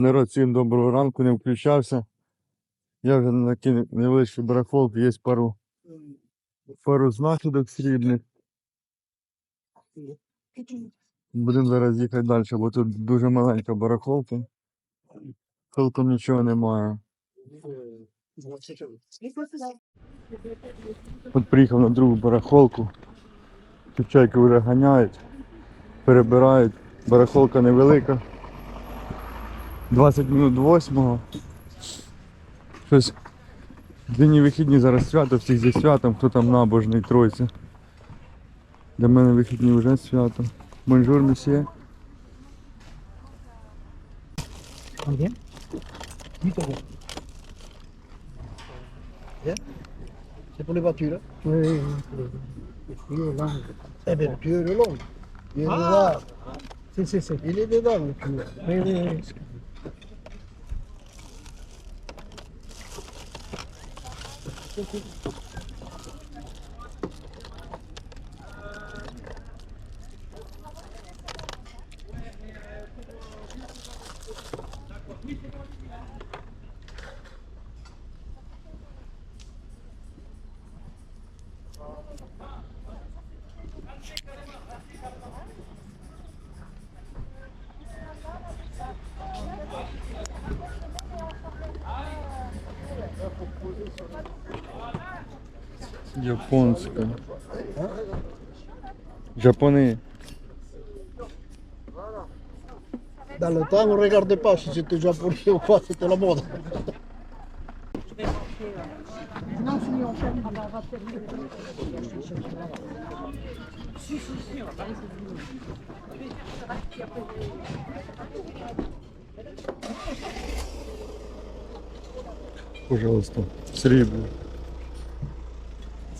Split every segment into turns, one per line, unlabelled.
Народ, всім доброго ранку, не включався. Я вже накинув невеличкий барахолки, є пару, пару знахідок срібних. Будемо зараз їхати далі, бо тут дуже маленька барахолка. Толком нічого немає. От приїхав на другу барахолку. Тут чайки вже ганяють, перебирають. Барахолка невелика. 20 минут восьмого. Щось. Дні вихідні зараз свято, всіх зі святом, хто там набожний тройці. Для мене вихідні вже свято. Бонжур, месьє.
Combien 8 euros. Bien C'est pour les voitures
Oui, oui, oui.
Eh bien, le tuyau est long. Il est
Ah.
dedans.
Si, si, si.
Il est dedans, le tuyau.
Oui, oui, oui. sí, sí.
Японська. Жапони.
Dans le temps, on ne regardait pas si c'était japonais ou pas, c'était la mode.
Пожалуйста. Срібло.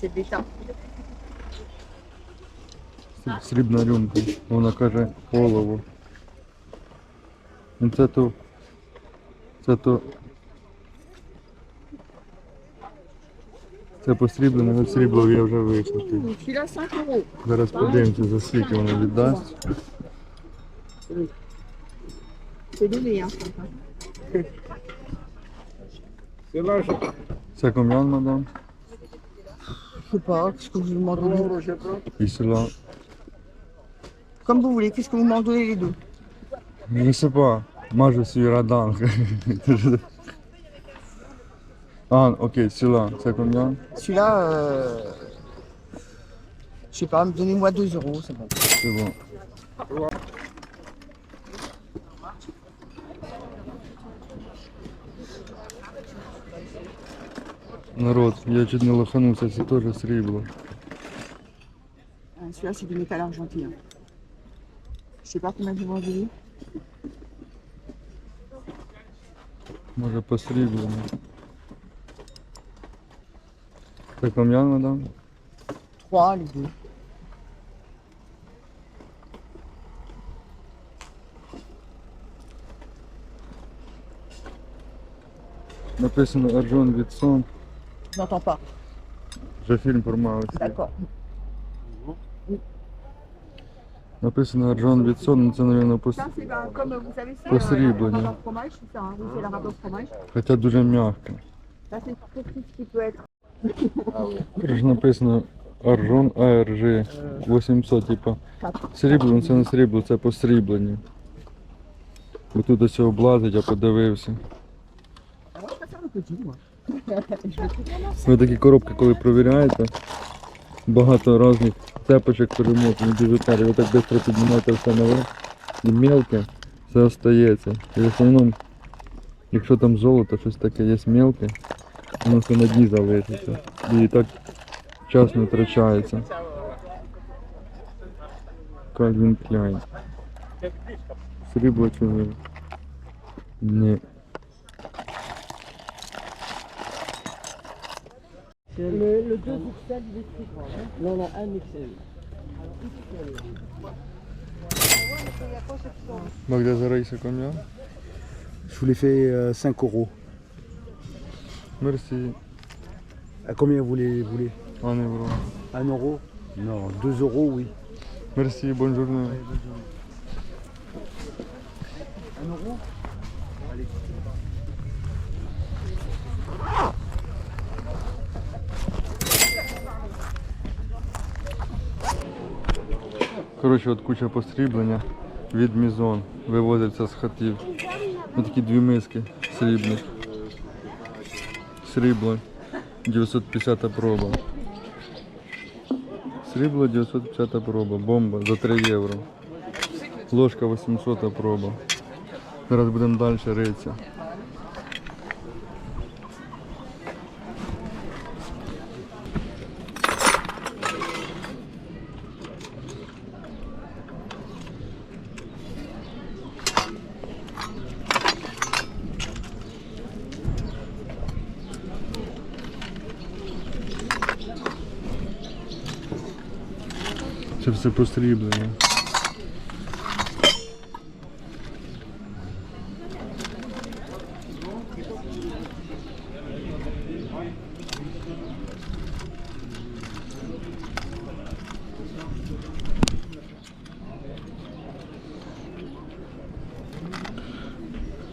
D'état.
Сріб- Срібна рюмка. Вона каже голову. Ну це то. Це то. Це посріблене, на срібло я вже виплатив.
Celui-là, 5 euros.
Зараз подивимося, за скільки воно віддасть.
C'est donné, hein.
Це ком'ян, мадам.
Je sais pas, qu'est-ce que vous m'en
m'entendez
Comme vous voulez, qu'est-ce que vous m'entendez les deux?
Je sais pas, moi je suis radin. ah, ok, celui-là, c'est combien?
Celui-là, euh... je sais pas, donnez-moi 2 euros, c'est bon.
C'est bon. Народ, я чуть не лоханувся, це теж срібло.
Euh, Celui-là, c'est du métal argentin. hein. Je sais pas combien vous m'en donnez.
Може посріблено. Це ком'ян, мадам?
3 les deux.
Написано Арджон Вітсон.
Je n'entends pas.
Вже фільм про Маусі.
D'accord.
Написано Арджон Вітсон,
c'est
Посріблення.
fromage.
Хоча дуже м'яке.
Là, c'est tout ce qui peut être.
Тут ж написано Аржон АРЖ 800, типа. Срібло, ну це не срібло, це посріблення. Бо тут ось облазить, я подивився. Ви такі коробки, коли провіряєте, багато різних цепочок перемотаних біжутерів. Ви так швидко піднімаєте все наверх. І мелке все остається. І в основному, якщо там золото, щось таке є мелке, воно все на дні залишиться. І так час не втрачається. Кальвін Кляйн. Срібло чого? Ні.
Le, le 2 XL, il est très grand. hein. Là, on a un XL.
Magda Zaraïsa combien?
Je vous l'ai fait euh, 5 euros.
Merci.
À combien vous les voulez?
En euros.
1 euro? Non, 2 euros, oui.
Merci, bonne journée.
1 euro?
Коротше, от куча посріблення від Мізон. Вивозиться з хатів. Ось такі дві миски срібних. Срібло 950 проба. Срібло 950 проба. Бомба за 3 євро. Ложка 800 проба. Зараз будемо далі ритися. Це все посріблено.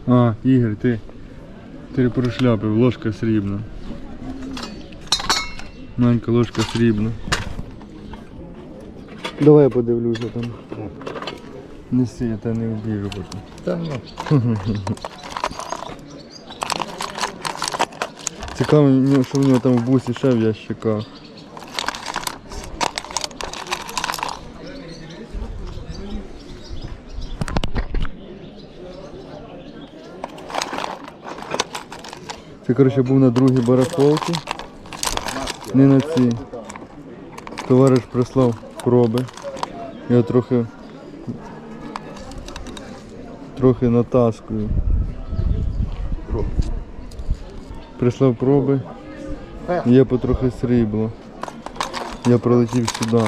А, Ігор, ти, ти прошляпив, ложка срібна. Маленька ложка срібна. Давай я подивлюся там. Неси, я тебе не вбіжу потім.
Та ну.
Цікаво, що в нього там в бусі ще в ящиках. Це, коротше, був на другій барахолці. Не на цій. Товариш прислав проби. Я трохи трохи натаскую. Прислав проби. Є потрохи срібло. Я прилетів сюди.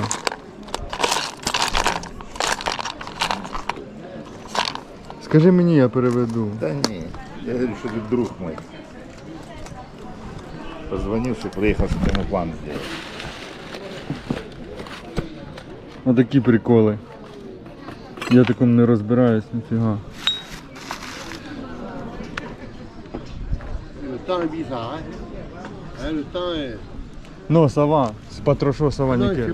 Скажи мені, я переведу.
Да не, я говорю, что ты друг мой. Позвонил, что приехал, что ему план сделать.
Отакі приколи. Я такому не розбираюсь, ніфіга. Ну, сова. З патрошо сова
Non,
ніке.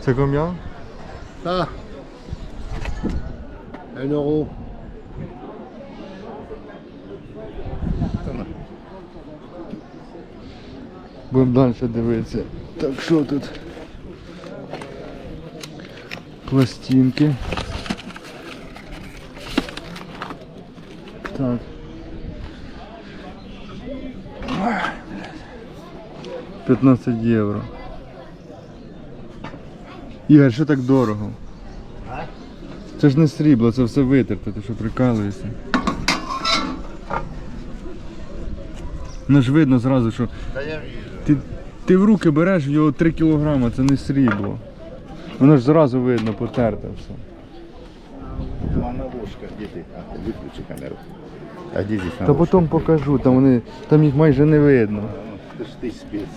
Це ком'я?
ça... Un euro.
Будемо далі дивитися. Так що тут? Пластинки. Так. Ой, 15 євро. Ігор, що так дорого? Це ж не срібло, це все витерте, ти що прикалуєшся? Ну ж видно зразу, що ти, ти в руки береш його 3 кілограма, це не срібло. Воно ж зразу видно, потерте все.
Мама ложка, где ты? А, ты выключи камеру. А где здесь
Та
ложка?
потім покажу, там вони, там їх майже не видно.
Ты ж ты спец.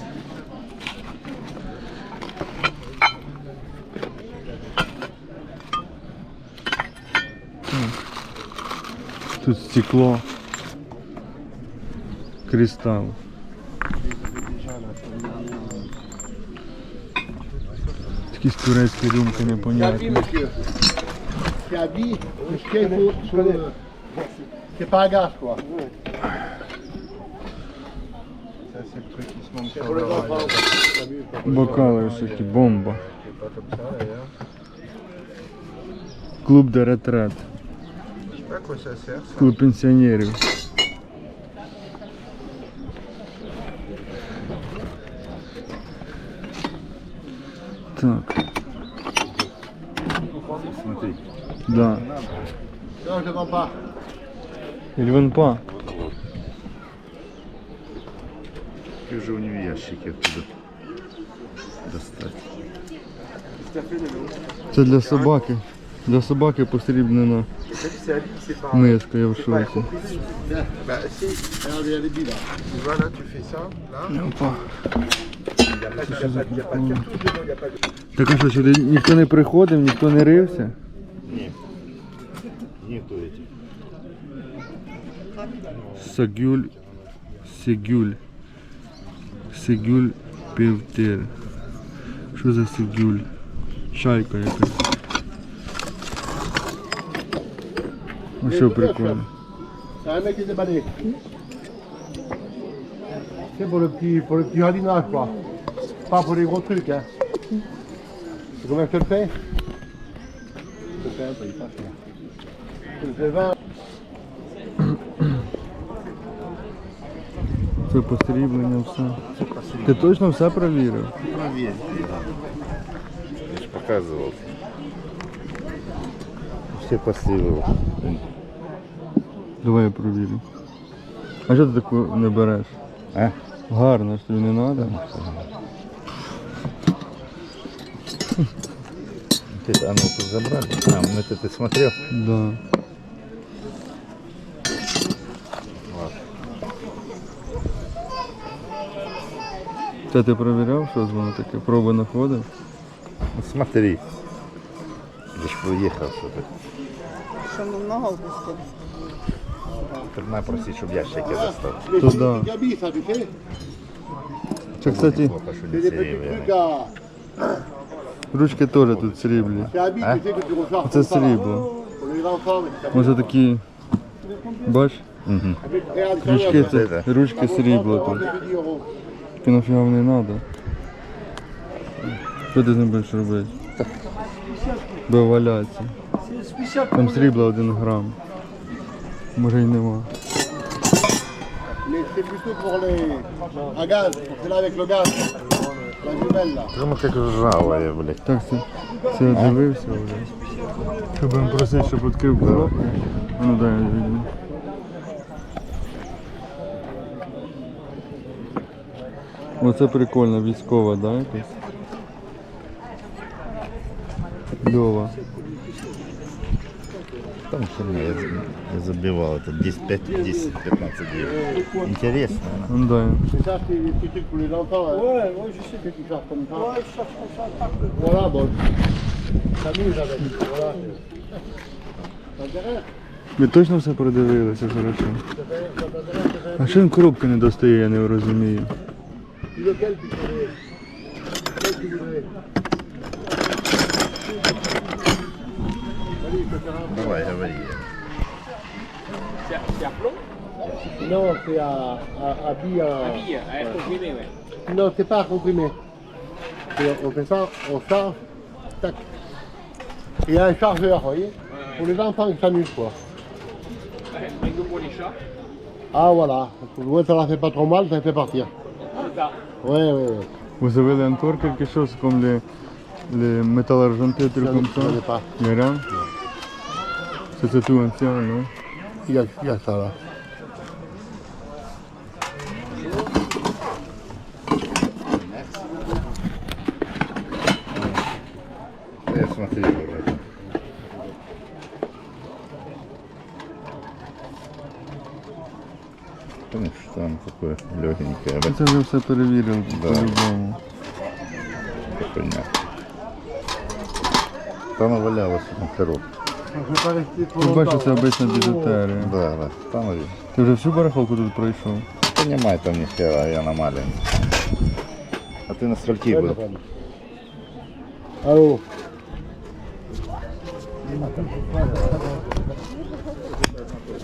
Тут стекло. Кристал.
Pour les enfants. T'as vu, pas-
Бокали всякі, бомба. Клуб де ретрет. Клуб пенсіонерів. Так,
Смотри.
да.
Non, je ne vends pas.
Ільвенпа.
Же у него ящики оттуда достать?
Це для собаки. Для собаки посрібнена миска, я в шоці. Опа. Так а що, сюди ніхто не приходив, ніхто не рився?
Нет. Нету этих.
Сагюль. Сегюль. Сегюль півтир. Що за сегюль? Чайка якась. Ну що прикольно.
C'est un mec qui Pas pour les gros trucs, hein. C'est combien je te le fais Je te le fais un peu, pas cher. Je te le fais 20.
Це посріблення все. Ти точно все перевірив?
Проверь. Я ж показывал. Все посылил.
Давай я провірю. А що ти таку не береш?
А?
Гарно, що тобі не треба.
Ты, а ну тут забрали? А, ну это ты смотрел?
Да. Це ти перевіряв, що воно таке? Проби знаходив?
Ну смотри. Я ж уехал что-то.
Что много упустил?
Тут надо просить, чтобы ящики достал.
Les
Tout
petits
dans.
trucs à billes, ça, tu sais
Це, кстати,
Плохо, что
C'est
не
des
ручки теж тут сріблі.
Tu recharges.
Це срібло.
Les
Ось такі. Бач, крючки
regarde.
це ручки срібло тут.
10
нафіга не треба. Що ти з ним будеш робити? Буде валятися. Там срібла один грам. Може й нема.
Mais c'est plutôt pour les... à gaz, pour celle-là avec le gaz.
Прямо как ржавая, блядь.
Так, це, це я дивився вже. Щоб він просив, щоб відкрив коробку. А Ну дай я візьму. Оце прикольно, військова, да, якась? Льова.
Там херня, я, я забивал. Это 10, 5, 10, 15 евро. Интересно, она.
Ну дай.
C'est ça, c'est des petits trucs pour les enfants. Hein. Ouais, ouais, je sais que tu charges comme ça. Ouais, je charge comme ça. Voilà, bon. S'amuse avec. Voilà. Ça t'intéresse
Ви точно все продивилися хорошо? А що він коробки не достає, я не розумію.
Non, c'est à, à, à billes. à- Non, c'est pas à comprimer. On fait ça, on charge, tac. Il y a un chargeur, vous voyez Pour les enfants qui s'amusent, quoi. Ah, voilà. Ouais, ça leur fait pas trop mal, ça fait partir. Ouais, ouais, ouais.
Vous avez l'entour quelque chose comme les, les métal argenté, trucs
Ça,
comme
je
ça? Il y a rien Ça, C'est tout ancien, non?
Il y a, il y a ça, là.
Це вже все перевірив
Да.
по-любому.
понятно. Там валялось на
trop
Ти бачиш, це обична біжутерія.
Да, да. Там и-
Ти вже всю барахолку тут пройшов?
Понимай, там ни хера, я на маленький. А ты на скольки был?
Allô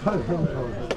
J'ai dû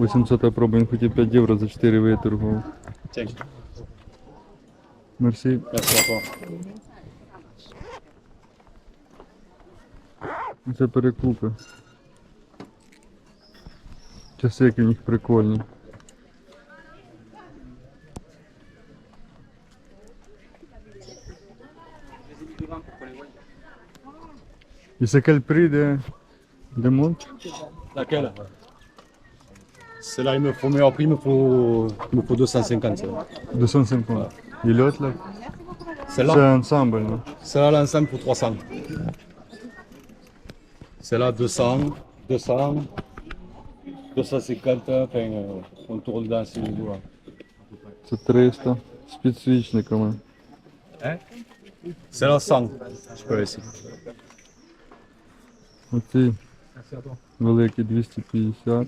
800 проба, він хотів 5 євро за 4 виторгував. Мерсі. Це перекупи. Часи, які в них прикольні. І c'est quel prix
Celle-là, il me faut meilleur prix, il me faut, il me faut 250. celle-là.
250. І льотляк.
Celle-là,
Це ансамбль, ну.
celle-là, l'ensemble pour 300. Celle-là, 200, 200, 250, enfin, euh, on tourne dans ces niveaux-là.
Це 300 з підсвічниками.
Celle-là, 100, je peux laisser.
Оці великі 250.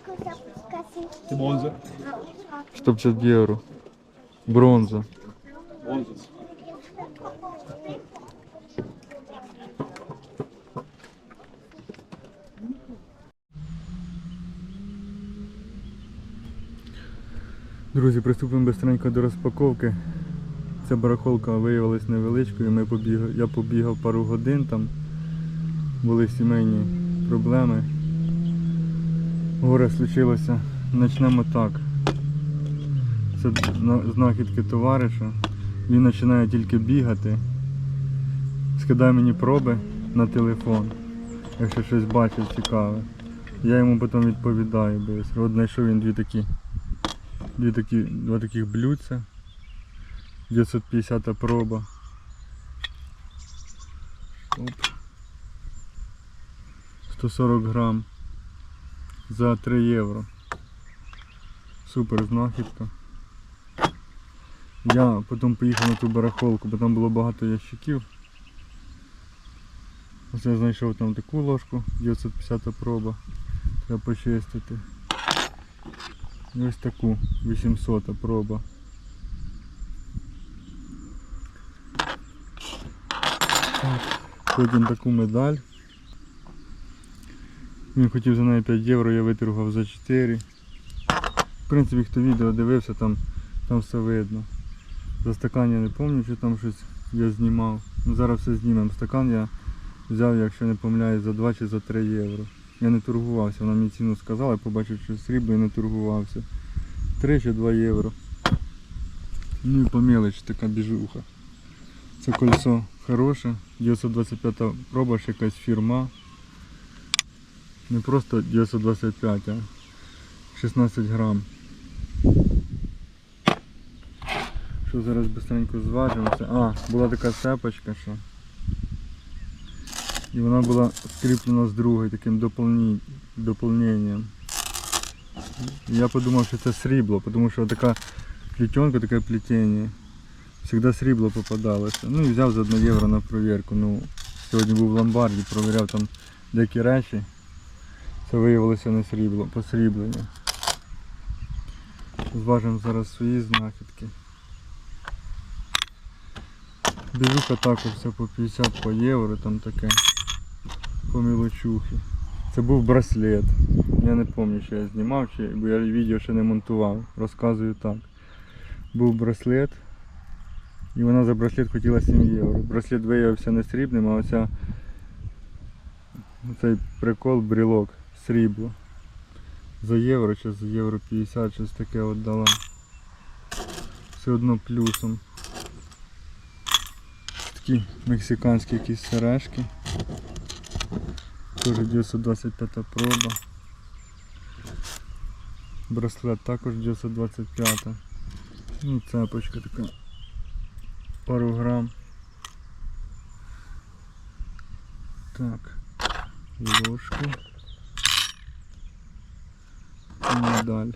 Bronze.
150 євро. Бронза.
Bronze.
Друзі, приступимо быстренько до розпаковки. Ця барахолка виявилась невеличкою. Ми побігали, я побігав пару годин там. Були сімейні проблеми. Горе случилося. Почнемо так. Це знахідки товариша. Він починає тільки бігати. Скидає мені проби на телефон, якщо щось бачив цікаве. Я йому потім відповідаю швидко. От знайшов він дві такі Дві такі, два таких блюдця. 950 проба. Оп. 140 грам. За 3 євро. Супер знахідка. Я потім поїхав на ту барахолку, бо там було багато ящиків. Ось я знайшов там таку ложку 950 проба. Треба почистити. І ось таку 800 проба. Потім таку медаль. Він хотів за неї 5 євро, я виторгував за 4. Принципі, хто відео дивився, там, там все видно. За стакан я не пам'ятаю, що там щось я знімав. Ну, зараз все знімемо. Стакан я взяв, якщо не помиляюсь, за 2 чи за 3 євро. Я не торгувався, вона мені ціну сказала, я побачив, що срібло і не торгувався. 3 чи 2 євро. Ну і по мелочі така біжуха. Це кольцо хороше, 925 проба, ще якась фірма. Не просто 925, а 16 грам. Що зараз быстренько зважимо? Це... А, була така цепочка, що. І вона була скріплена з другою таким доповненням. Я подумав, що це срібло, тому що така плетенка, таке плетіння. Завжди срібло попадалося. Ну і взяв за 1 євро на провірку. Ну, сьогодні був в ломбарді, провіряв там деякі речі. Це виявилося не срібло, посріблення. Зважимо зараз свої знахідки. Біжуха також все по 50 по євро, там таке. По мілочухи. Це був браслет. Я не пам'ятаю, що я знімав, чи, бо я відео ще не монтував. Розказую так. Був браслет. І вона за браслет хотіла 7 євро. Браслет виявився не срібним, а оця цей прикол брілок срібло. За євро чи за євро 50 щось таке от дала. Все одно плюсом. Такі мексиканські якісь сережки. Теж 925 проба. Браслет також 925. Ну, цепочка така. Пару грам. Так. Ложки. І медаль.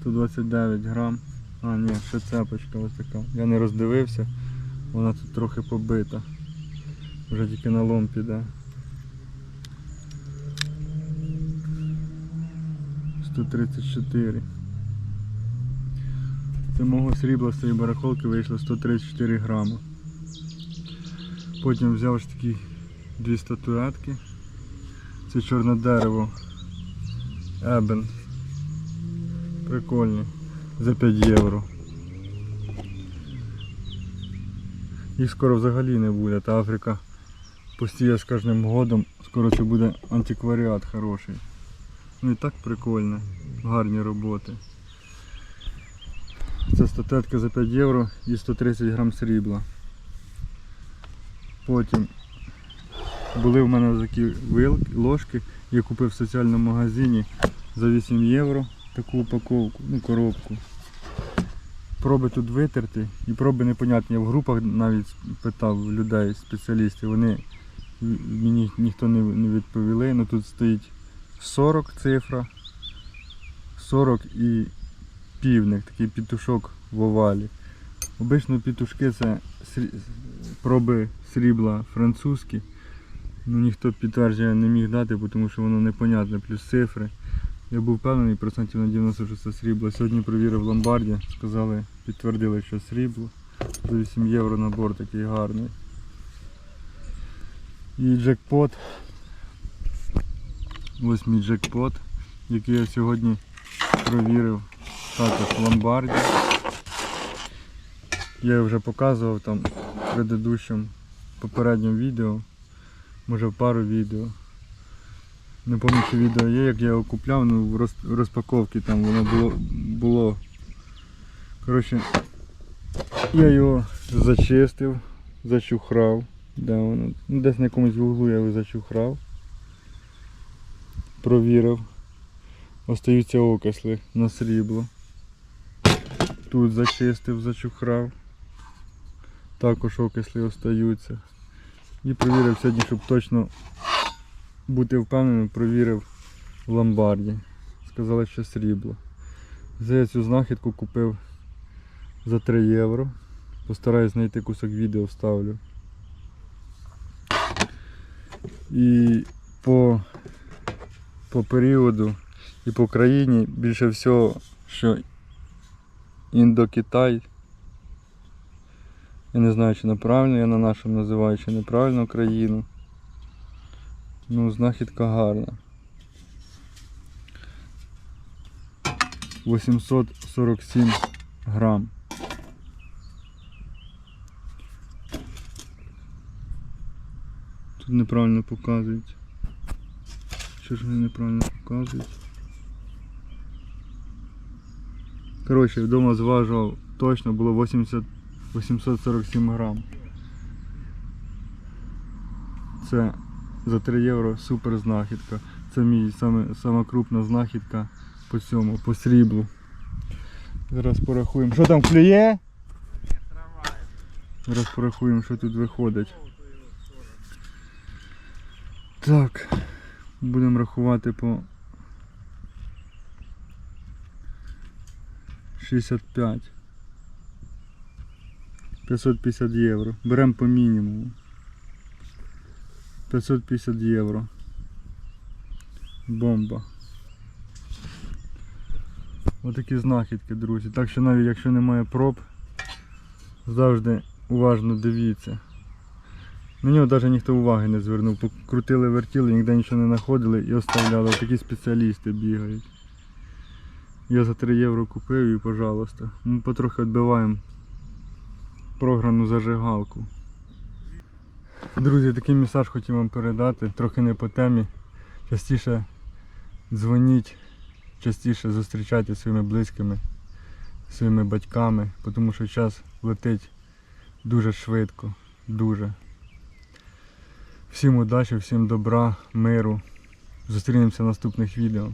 129 грам. А, ні, ще цепочка ось така. Я не роздивився. Вона тут трохи побита. Вже тільки на лом піде. 134. Це мого срібла з цієї барахолки вийшло 134 грами. Потім взяв ось такі дві статуетки Це чорне дерево. Ебен. Прикольні. За 5 євро. Їх скоро взагалі не буде, та Африка постійно з кожним годом, скоро це буде антикваріат хороший. Ну і так прикольно, гарні роботи. Це статетка за 5 євро і 130 грам срібла. Потім були в мене такі вилки, ложки, я купив в соціальному магазині за 8 євро таку упаковку, ну коробку. Проби тут витерти і проби непонятні. Я в групах навіть питав людей, спеціалістів, вони мені ніхто не, не відповіли. Ну тут стоїть 40 цифра, 40 і півник, такий пітушок в овалі. Обично пітушки це проби срібла французькі. Ну ніхто підтвердження не міг дати, тому що воно непонятне, плюс цифри. Я був впевнений процентів на 90, що це срібло. Сьогодні провірив в ломбарді, сказали, підтвердили, що срібло. За 8 євро набор такий гарний. І джекпот. Ось мій джекпот, який я сьогодні провірив також в ломбарді. Я вже показував там в предыдущому попередньому відео, може в пару відео. Не пам'ятаю, що відео є, як я його купляв, ну в розпаковці там воно було. було. Коротше, я його зачистив, зачухрав. Де воно? Ну, десь на якомусь вуглу я його зачухрав. Провірив. Остаються окисли на срібло. Тут зачистив, зачухрав. Також окисли остаються. І провірив сьогодні, щоб точно бути впевненим, провірив в ломбарді. Сказали, що срібло. Я цю знахідку купив за 3 євро. Постараюсь знайти кусок відео, вставлю. І по, по періоду і по країні більше всього, що індокитай. Я не знаю, чи неправильно я на нашому називаю, чи неправильно країну. Ну, знахідка гарна. 847 грам. Тут неправильно показують. Що ж вони неправильно показують? Коротше, вдома зважував точно було 80, 847 грам. Це за 3 євро супер знахідка. Це мій саме, сама крупна знахідка по цьому, по сріблу. Зараз порахуємо. Що там клює? Зараз порахуємо, що тут виходить. Так. Будемо рахувати по 65. 550 євро. Беремо по мінімуму. 550 євро. Бомба. Отакі знахідки, друзі. Так що навіть якщо немає проб, завжди уважно дивіться. На нього навіть ніхто уваги не звернув. Покрутили, вертіли, ніде нічого не знаходили і оставляли. Такі спеціалісти бігають. Я за 3 євро купив і пожалуйста. Ми потрохи відбиваємо програмну зажигалку. Друзі, такий месаж хотів вам передати, трохи не по темі. Частіше дзвоніть, частіше зустрічайте своїми близькими, своїми батьками, тому що час летить дуже швидко, дуже. Всім удачі, всім добра, миру. Зустрінемося в наступних відео.